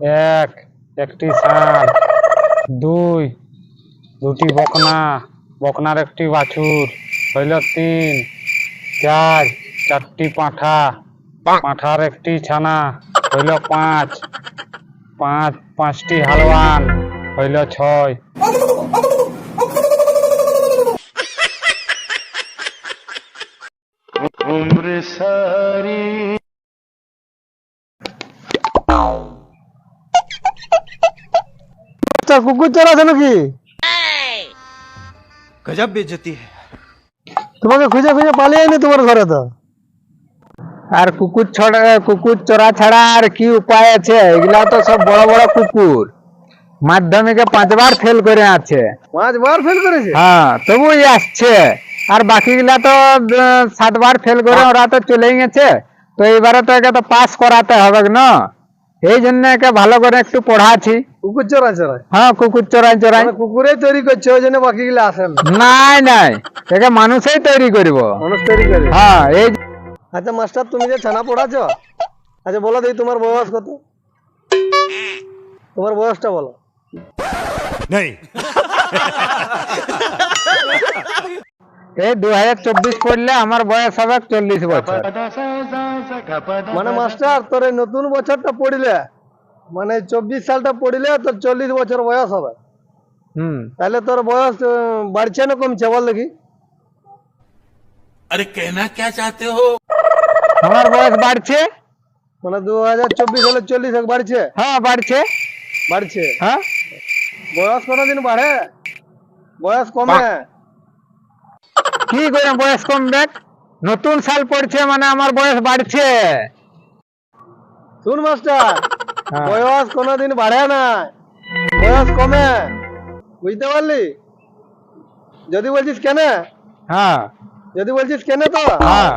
এক, একটি ষাঁড় দুই, দুটি বকনা, বকনার একটি বাছুর, হইল তিন, চার, চারটি পাঁঠা, পাঁঠার একটি ছানা, হইল পাঁচ পাঁচ, পাঁচটি হালওয়ান, হইল ছয়। মাস্টার কুকুর চোর আছে নাকি? গজব বেজতি তোমাকে খুঁজে খুঁজে পালিয়ে নি তোমার ঘরে তো। আর কুকুর ছড়া কুকুর চোরা ছাড়া আর কি উপায় আছে? এগুলা তো সব বড় বড় কুকুর। মাধ্যমিকে পাঁচবার ফেল করে আছে। পাঁচবার ফেল করেছে? হ্যাঁ তবুই আসছে। আর বাকি গুলা তো সাতবার ফেল করে ওরা তো চলেই গেছে। তো এবারে তো একে তো পাস করাতে হবে না? এই জন্য একে ভালো করে একটু পড়াচ্ছি। কুকুর চড়া চড়ায় হ্যাঁ কুকুর চড়াই চড়াই মানে কুকুরে তৈরি করছে ওই জন্য বাকি গুলো আসেন না। নাই নাই। একে মানুষই তৈরি করব। মানুষ তৈরি করে হ্যাঁ এই আচ্ছা মাস্টার তুমি যে ছানা পড়াচ্ছ? আচ্ছা বলো দেখি তোমার বয়স কত? তোমার বয়সটা বলো। नहीं এই দু পড়লে আমার বয়স হবে চল্লিশ বছর। মানে মাস্টার তোর এই নতুন বছরটা পড়িলে মানে চব্বিশ সালটা পড়িলে তোর চল্লিশ বছর বয়স হবে। হুম। তাহলে তোর বয়স বাড়ছে না কমছে বল দেখি। আরে কেনা কে চাতে হো? আমার বয়স বাড়ছে। মানে দু হাজার চব্বিশ হলে চল্লিশ বাড়ছে? হ্যাঁ বাড়ছে। বাড়ছে? হ্যাঁ। বয়স কোনোদিন বাড়ে? বয়স কমে? কি করে বয়স কমবে নতুন সাল পড়ছে মানে আমার বয়স বাড়ছে। শুন মাস্টার হ্যাঁ। বয়স কোনোদিন বাড়ে না। বয়স কমে। বুঝতে পারলি? যদি বলছিস কেন? হ্যাঁ। যদি বলছিস কেন তো? হ্যাঁ।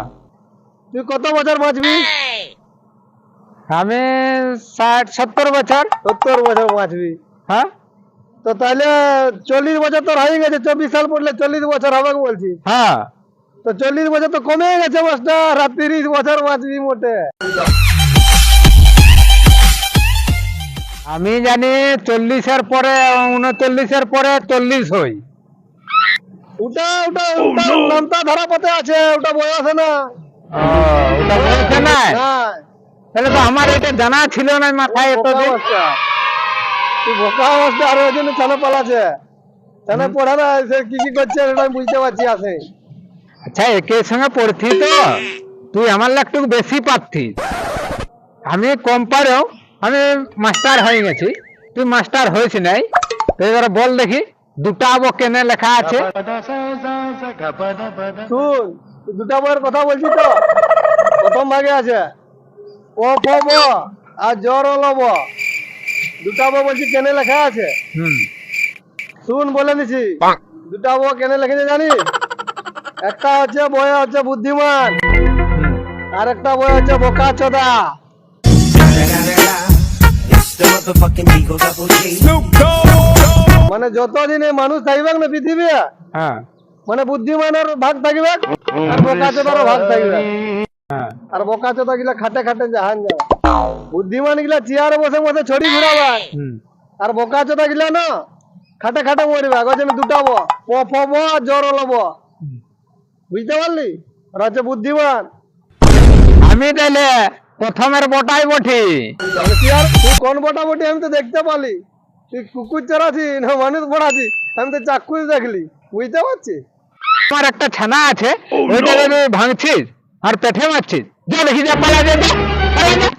তুই কত বছর বাঁচবি? আমি ষাট সত্তর বছর। সত্তর বছর বাঁচবি। হ্যাঁ। তো তাহলে চল্লিশ বছর তোর হয়ে গেছে চব্বিশ সাল পড়লে চল্লিশ বছর হবে বলছি। হ্যাঁ। তো চল্লিশ বছর তো কমে গেছে মাস্টার আর তিরিশ বছর বাঁচবি মোটে। আমি জানি চল্লিশের পরে উনচল্লিশের পরে চল্লিশ হই। ওটা ওটা ওটা নামটা ধরা পথে আছে ওটা বয়স না। ওটা না না তাহলে তো আমার এটা জানা ছিল না মাথায় এত বোকা অবস্থা। আর ওই জন্য পালাছে সে কি কি করছে আমি বুঝতে পারছি আচ্ছা সঙ্গে পড়ছি তো। তুই আমার একটু বেশি আমি কম পারেও আমি মাস্টার হয়ে গেছি। তুই মাস্টার হয়েছি নাই। তো এবারে বল দেখি দুটা আবো কেনে লেখা আছে? শুন দুটা বইয়ের কথা বলছি তো। প্রথম ভাগে আছে ও প আর জ্বর ব দুটা বই বলছি কেনে লেখা আছে? হুম। শুন বলে দিছি। দুটা বই কেনে লিখেছে জানি একটা হচ্ছে বই হচ্ছে বুদ্ধিমান। আর একটা বই হচ্ছে বোকা চোদা। মানে যতদিন এই মানুষ থাকবে না পৃথিবী হ্যাঁ। মানে বুদ্ধিমানের ভাগ থাকবে আর বোকা চোদারও ভাগ থাকবে আর বোকা চোদা গিলা খাটে খাটে জাহান যাবে বুদ্ধিমান গিলা চেয়ারে বসে বসে ছড়ি ঘুরাবে আর বোকা চোদা গিলা না খাটে খাটে মরবে। আগের জন্য দুটাবো প ফব আর জ্বর লব বুঝতে পারলি? হচ্ছে বুদ্ধিমান। আমি তাহলে প্রথমের বটাই বটি তাহলে তুই আর তুই কোন বটা বটি আমি তো দেখতে পালি? তুই কুকুর চড়াছি না মানুষ পড়াছি আমি তো চাক্ষুষ দেখলি। বুঝতে পারছিস? আমার একটা ছানা আছে ওইটা যদি ভাঙছিস আর পেঠে মারছিস যা দেখি যা পালা যা, পালা যা।